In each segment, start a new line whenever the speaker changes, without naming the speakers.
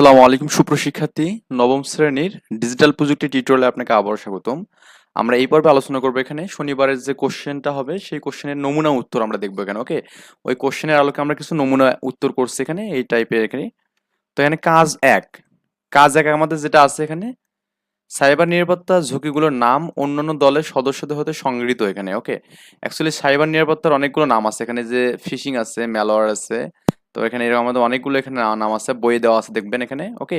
আসসালামু আলাইকুম, সুপ্রশিক্ষার্থী। নবম শ্রেণির ডিজিটাল প্রযুক্তি টিউটোরিয়ালে আপনাকে আবার স্বাগতম। আমরা এই পর্বে আলোচনা করব এখানে। শনিবারের যে কোশ্চেনটা হবে, সেই কোশ্চেনের নমুনা উত্তর আমরা দেখব এখানে ওকে ওই কোশ্চেনের আলোকে আমরা কিছু নমুনা উত্তর করছি এখানে, এই টাইপের এখানে। তো এখানে কাজ এক। কাজ এক আমাদের যেটা আছে এখানে সাইবার নিরাপত্তা ঝুঁকিগুলোর নাম অন্যান্য দলের সদস্যদের হতে সংগৃহীত এখানে ওকে অ্যাকচুয়ালি সাইবার নিরাপত্তার অনেকগুলো নাম আছে এখানে, যে ফিশিং আছে ম্যালওয়্যার আছে তো এখানে এরকম আমাদের অনেকগুলো এখানে নাম আছে বইয়ে দেওয়া আছে, দেখবেন এখানে, ওকে?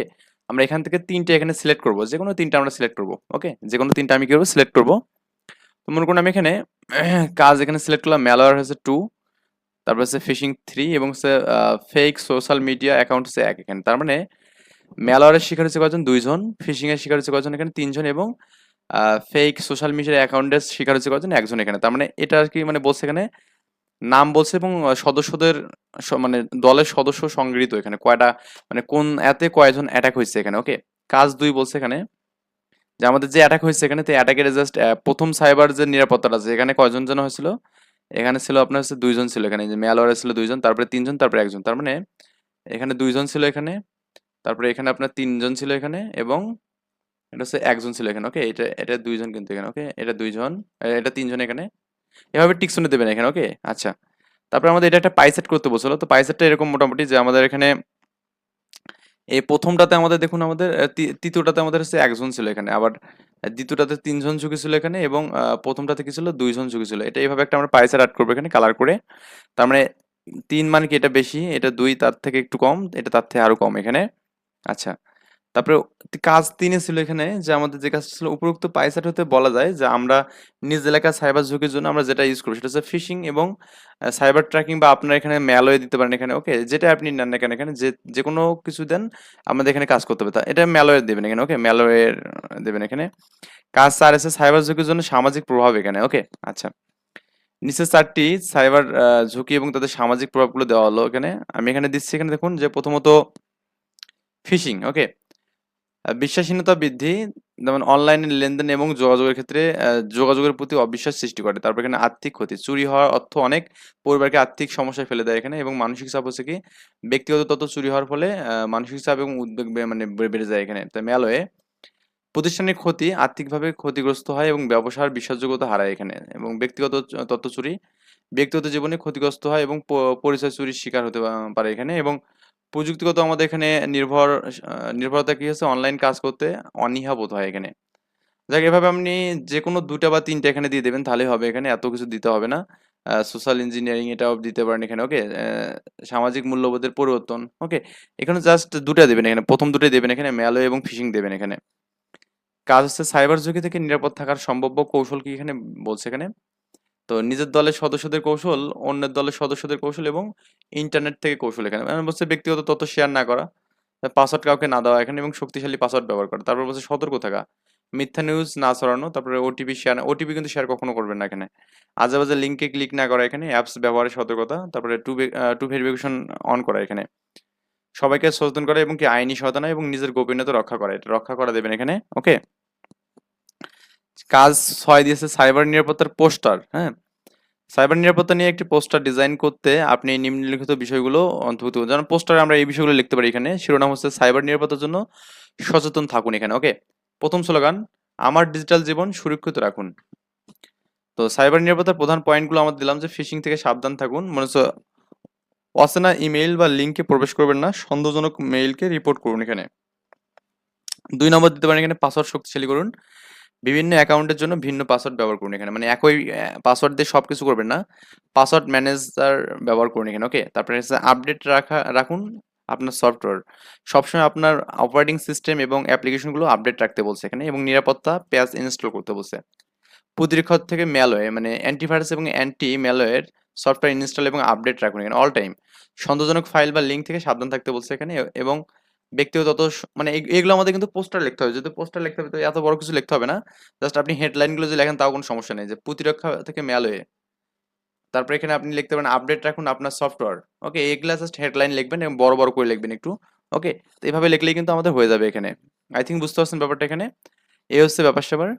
আমরা এখান থেকে তিনটে এখানে সিলেক্ট করব যে কোনো তিনটা আমরা সিলেক্ট করব, ওকে? যে কোনো তিনটা আমি কি করব সিলেক্ট করব? তো মনে করুন আমি এখানে কাজ এখানে সিলেক্ট করলাম ম্যালওয়্যার হচ্ছে টু তারপর হচ্ছে ফিশিং থ্রি এবং হচ্ছে ফেক সোশ্যাল মিডিয়া অ্যাকাউন্ট হচ্ছে এক এখানে। তার মানে ম্যালওয়্যারের শিকার হচ্ছে কজন দুইজন। ফিশিংয়ের শিকার হচ্ছে কজন এখানে? তিনজন এবং ফেক সোশ্যাল মিডিয়ার অ্যাকাউন্টের শিকার হচ্ছে কজন একজন এখানে। তার মানে এটা আর কি মানে বলছে এখানে নাম বলছে এবং সদস্যদের মানে দলের সদস্য সংগৃহীত এখানে। কয়টা মানে কোন, এতে কয়জন অ্যাটাক হয়েছে এখানে ওকে কাজ দুই বলছে এখানে যে আমাদের যে অ্যাটাক হয়েছে এখানে, তো অ্যাটাকের জাস্ট প্রথম সাইবার যে নিরাপত্তাটা আছে, এখানে কয়জন যেন হয়েছিল? এখানে ছিল আপনার হচ্ছে দুইজন ছিল এখানে যে ম্যালওয়ারে ছিল দুইজন, তারপরে তিনজন, তারপরে একজন, তার মানে এখানে দুইজন ছিল এখানে, তারপরে এখানে আপনার তিনজন ছিল এখানে এবং এটা হচ্ছে একজন ছিল এখানে ওকে এটা এটা দুইজন কিন্তু এখানে ওকে এটা দুইজন এটা তিনজন এখানে। এভাবে টিকসনে দেবেন এখানে ওকে আচ্ছা। তারপরে আমাদের এটা একটা পাইসেট করতে বলছিল তো পাইসেটটা এরকম মোটামুটি যে আমাদের এখানে এই প্রথমটাতে আমাদের দেখুন, আমাদের তৃতীয়টাতে আমাদের হচ্ছে একজন ছিল এখানে, আবার দ্বিতীয়টাতে তিনজন ঝুঁকি ছিল এখানে এবং প্রথমটাতে কি ছিল? দুইজন ঝুঁকি ছিল। এটা এইভাবে একটা আমরা পাইসেট অ্যাড করব এখানে কালার করে। তার মানে তিন মানে কি এটা বেশি? এটা দুই তার থেকে একটু কম, এটা তার থেকে আরও কম এখানে। আচ্ছা। তারপরে কাজ তিনে ছিল এখানে যে আমাদের যে কাজ ছিল, উপরোক্ত পাইসেট হতে বলা যায় যে আমরা নিজ এলাকার সাইবার ঝুঁকির জন্য আমরা যেটা ইউজ করব সেটা হচ্ছে ফিশিং এবং সাইবার ট্র্যাকিং বা আপনার এখানে ম্যালওয়ে দিতে পারেন এখানে ওকে যেটা আপনি নেন না কেন এখানে, যে যে কোনো কিছু দেন, আমাদের এখানে কাজ করতে হবে। তা এটা ম্যালওয়ে দেবেন এখানে ওকে ম্যালওয়ে দেবেন এখানে। কাজ চার আছে সাইবার ঝুঁকির জন্য সামাজিক প্রভাব এখানে ওকে আচ্ছা। নিচে চারটি সাইবার ঝুঁকি এবং তাদের সামাজিক প্রভাবগুলো দেওয়া হলো এখানে। আমি এখানে দিচ্ছি এখানে দেখুন যে প্রথমত ফিশিং ওকে বিশ্বাসহীনতা বৃদ্ধি, যেমন অনলাইনে লেনদেন এবং যোগাযোগের ক্ষেত্রে যোগাযোগের প্রতি অবিশ্বাস সৃষ্টি করে। তারপর এখানে আর্থিক ক্ষতি, চুরি হওয়ার অর্থ অনেক পরিবারকে আর্থিক সমস্যায় ফেলে দেয় এখানে এবং মানসিক চাপ হচ্ছে কি, ব্যক্তিগত তথ্য চুরি হওয়ার ফলে মানসিক চাপ এবং উদ্বেগ মানে বেড়ে যায় এখানে। তো ম্যালওয়ে প্রতিষ্ঠানিক ক্ষতি আর্থিকভাবে ক্ষতিগ্রস্ত হয় এবং ব্যবসার বিশ্বাসযোগ্যতা হারায় এখানে এবং ব্যক্তিগত তথ্য চুরি, ব্যক্তিগত জীবনে ক্ষতিগ্রস্ত হয় এবং পরিচয় চুরির শিকার হতে পারে এখানে এবং প্রযুক্তিগত আমাদের এখানে নির্ভর নির্ভরতা কি হচ্ছে অনলাইন কাজ করতে অনীহা বোধ হয় এখানে। যাক, এভাবে আপনি যে কোনো দুটা বা তিনটা এখানে দিয়ে দেবেন, তাহলে হবে এখানে, এত কিছু দিতে হবে না। সোশ্যাল ইঞ্জিনিয়ারিং এটাও দিতে পারেন এখানে ওকে সামাজিক মূল্যবোধের পরিবর্তন ওকে এখানে জাস্ট দুটা দেবেন এখানে, প্রথম দুটোই দেবেন এখানে ম্যালো এবং ফিশিং দেবেন এখানে। কাজ হচ্ছে সাইবার ঝুঁকি থেকে নিরাপদ থাকার সম্ভাব্য কৌশল কি এখানে বলছে এখানে? তো নিজের দলের সদস্যদের কৌশল, অন্যের দলের সদস্যদের কৌশল এবং ইন্টারনেট থেকে কৌশল এখানে। মানে বলছে ব্যক্তিগত তথ্য শেয়ার না করা পাসওয়ার্ড কাউকে না দেওয়া এখানে এবং শক্তিশালী পাসওয়ার্ড ব্যবহার করা। তারপর বলছে সতর্ক থাকা, মিথ্যা নিউজ না ছড়ানো, তারপরে ওটিপি শেয়ার ওটিপি কিন্তু শেয়ার কখনো করবেন না এখানে। আজে বাজে লিঙ্কে ক্লিক না করা এখানে অ্যাপস ব্যবহারের সতর্কতা, তারপরে টু টু ভেরিফিকেশন অন করা এখানে। সবাইকে সচেতন করা এবং কি আইনি সহায়তা এবং নিজের গোপনীয়তা রক্ষা করা, এটা রক্ষা করা দেবেন এখানে ওকে কাজ ছয় দিয়েছে সাইবার নিরাপত্তার পোস্টার হ্যাঁ? সাইবার নিরাপত্তা নিয়ে একটি পোস্টার ডিজাইন করতে আপনি নিম্নলিখিত বিষয়গুলো অন্তর্ভুক্ত করুন। যেমন পোস্টারে আমরা এই বিষয়গুলো লিখতে পারি এখানে। শিরোনাম হচ্ছে সাইবার নিরাপত্তার জন্য সচেতন থাকুন এখানে। ওকে? প্রথম স্লোগান, আমার ডিজিটাল জীবন সুরক্ষিত রাখুন। তো সাইবার নিরাপত্তার প্রধান পয়েন্টগুলো আমরা দিলাম যে ফিশিং থেকে সাবধান থাকুন। মনে হচ্ছে অচেনা ইমেইল বা লিঙ্কে প্রবেশ করবেন না, সন্দেহজনক মেইলকে রিপোর্ট করুন এখানে। দুই নম্বর দিতে পারেন এখানে পাসওয়ার্ড শক্তিশালী করুন। বিভিন্ন অ্যাকাউন্টের জন্য ভিন্ন পাসওয়ার্ড ব্যবহার করুন এখানে। মানে একই পাসওয়ার্ড দিয়ে সব কিছু করবেন না। পাসওয়ার্ড ম্যানেজার ব্যবহার করুন এখানে ওকে তারপরে হচ্ছে আপডেট রাখা, রাখুন আপনার সফটওয়্যার সবসময় আপনার অপারেটিং সিস্টেম এবং অ্যাপ্লিকেশনগুলো আপডেট রাখতে বলছে এখানে এবং নিরাপত্তা প্যাচ ইনস্টল করতে বলছে। প্রতিরক্ষা থেকে ম্যালওয়ে মানে অ্যান্টিভাইরাস এবং অ্যান্টি ম্যালওয়ের সফটওয়্যার ইনস্টল এবং আপডেট রাখুন এখানে অল টাইম সন্দেহজনক ফাইল বা লিঙ্ক থেকে সাবধান থাকতে বলছে এখানে এবং ব্যক্তিগত তত মানে এগ- এগুলো আমাদের কিন্তু পোস্টার লিখতে হবে। যদি পোস্টার লিখতে হবে, তো এত বড় কিছু লিখতে হবে না। জাস্ট আপনি হেডলাইনগুলো যদি লেখেন, তাও কোনো সমস্যা নেই। যে প্রতিরক্ষা থেকে ম্যালওয়ে তারপরে এখানে আপনি লিখতে পারেন আপডেট রাখুন আপনার সফটওয়্যার ওকে এগুলা জাস্ট হেডলাইন লিখবেন এবং বড় বড় করে লিখবেন একটু। ওকে তো এইভাবে লিখলেই কিন্তু আমাদের হয়ে যাবে এখানে। আই থিঙ্ক বুঝতে পারছেন ব্যাপারটা এখানে? এই হচ্ছে ব্যাপার স্যাপার